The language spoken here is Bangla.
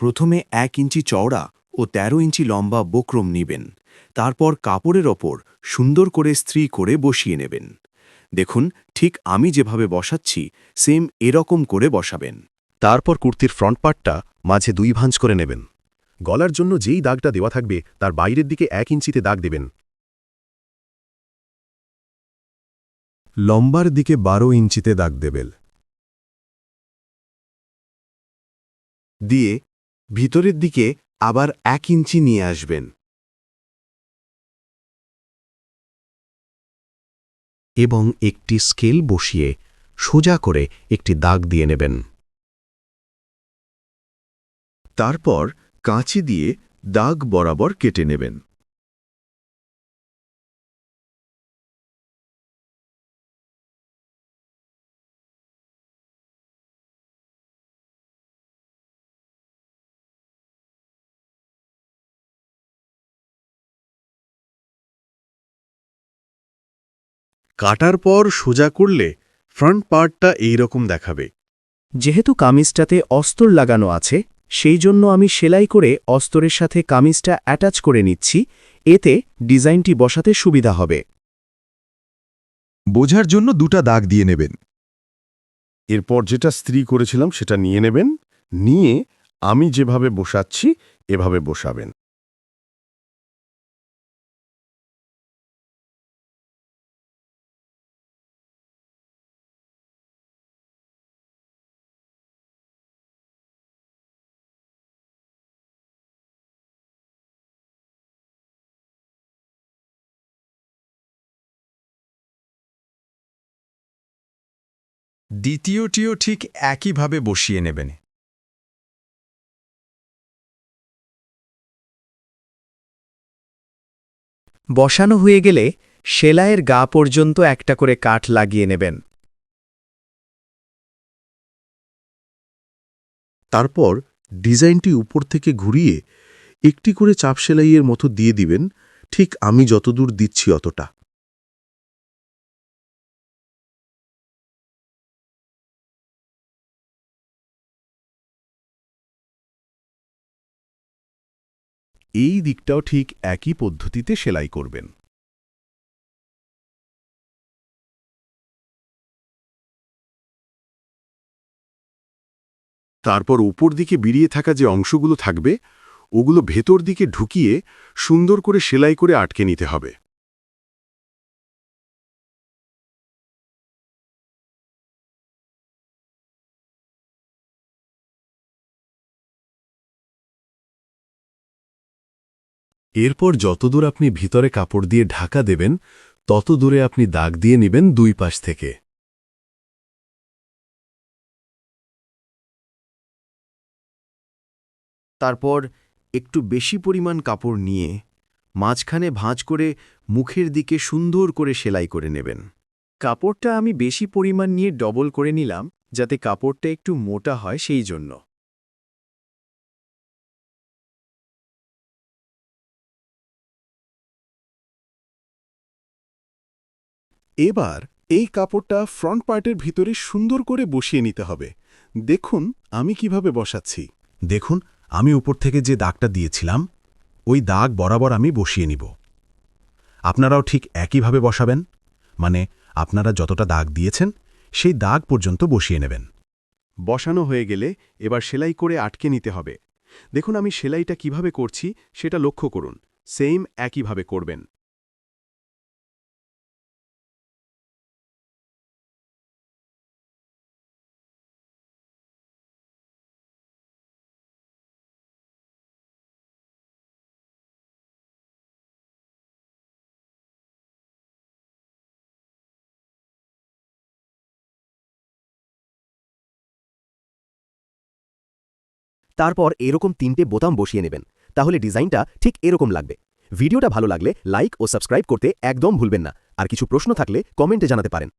প্রথমে এক ইঞ্চি চওড়া ও ১৩ ইঞ্চি লম্বা বক্রম নিবেন, তারপর কাপড়ের ওপর সুন্দর করে স্ত্রী করে বসিয়ে নেবেন। দেখুন, ঠিক আমি যেভাবে বসাচ্ছি, সেম এরকম করে বসাবেন। তারপর কুর্তির ফ্রন্ট পার্টটা মাঝে দুই ভাঁজ করে নেবেন। গলার জন্য যেই দাগটা দেওয়া থাকবে, তার বাইরের দিকে এক ইঞ্চিতে দাগ দেবেন। লম্বার দিকে বারো ইঞ্চিতে দাগ দেবেন দিয়ে ভিতরের দিকে আবার এক ইঞ্চি নিয়ে আসবেন। এবং একটি স্কেল বসিয়ে সোজা করে একটি দাগ দিয়ে নেবেন। তারপর কাঁচি দিয়ে দাগ বরাবর কেটে নেবেন। কাটার পর সোজা করলে ফ্রন্ট পার্টটা এই রকম দেখাবে। যেহেতু কামিজটাতে অস্তর লাগানো আছে সেই জন্য আমি সেলাই করে অস্তরের সাথে কামিজটা অ্যাটাচ করে নিচ্ছি এতে ডিজাইনটি বসাতে সুবিধা হবে। বোঝার জন্য দুটা দাগ দিয়ে নেবেন। এরপর যেটা স্ত্রী করেছিলাম সেটা নিয়ে নেবেন। নিয়ে আমি যেভাবে বসাচ্ছি এভাবে বসাবেন। দ্বিতীয়টিও ঠিক একইভাবে বসিয়ে নেবেন। বসানো হয়ে গেলে সেলাইয়ের গা পর্যন্ত একটা করে কাঠ লাগিয়ে নেবেন। তারপর ডিজাইনটি উপর থেকে ঘুরিয়ে একটি করে চাপ সেলাইয়ের মতো দিয়ে দিবেন ঠিক আমি যতদূর দিচ্ছি অতটা। এই দিকটাও ঠিক একই পদ্ধতিতে সেলাই করবেন। তারপর উপর দিকে বিড়িয়ে থাকা যে অংশগুলো থাকবে, ওগুলো ভেতর দিকে ঢুকিয়ে সুন্দর করে সেলাই করে আটকে নিতে হবে। এরপর যতদূর আপনি ভিতরে কাপড় দিয়ে ঢাকা দেবেন তত দূরে আপনি দাগ দিয়ে নেবেন দুই পাশ থেকে। তারপর একটু বেশি পরিমাণ কাপড় নিয়ে মাঝখানে ভাঁজ করে মুখের দিকে সুন্দর করে সেলাই করে নেবেন। কাপড়টা আমি বেশি পরিমাণ নিয়ে ডবল করে নিলাম, যাতে কাপড়টা একটু মোটা হয় সেই জন্য। এবার এই কাপড়টা ফ্রন্ট পার্টের ভিতরে সুন্দর করে বসিয়ে নিতে হবে। দেখুন আমি কীভাবে বসাচ্ছি। দেখুন, আমি উপর থেকে যে দাগটা দিয়েছিলাম, ওই দাগ বরাবর আমি বসিয়ে নিব। আপনারাও ঠিক একইভাবে বসাবেন মানে আপনারা যতটা দাগ দিয়েছেন, সেই দাগ পর্যন্ত বসিয়ে নেবেন। বসানো হয়ে গেলে এবার সেলাই করে আটকে নিতে হবে। দেখুন আমি সেলাইটা কীভাবে করছি সেটা লক্ষ্য করুন। সেম একইভাবে করবেন। তারপর এরকম তিনটে বোতাম বসিয়ে নেবেন, তাহলে ডিজাইনটা ঠিক এরকম লাগবে। ভিডিওটা ভালো লাগলে লাইক ও সাবস্ক্রাইব করতে একদম ভুলবেন না। আর কিছু প্রশ্ন থাকলে কমেন্টে জানাতে পারেন।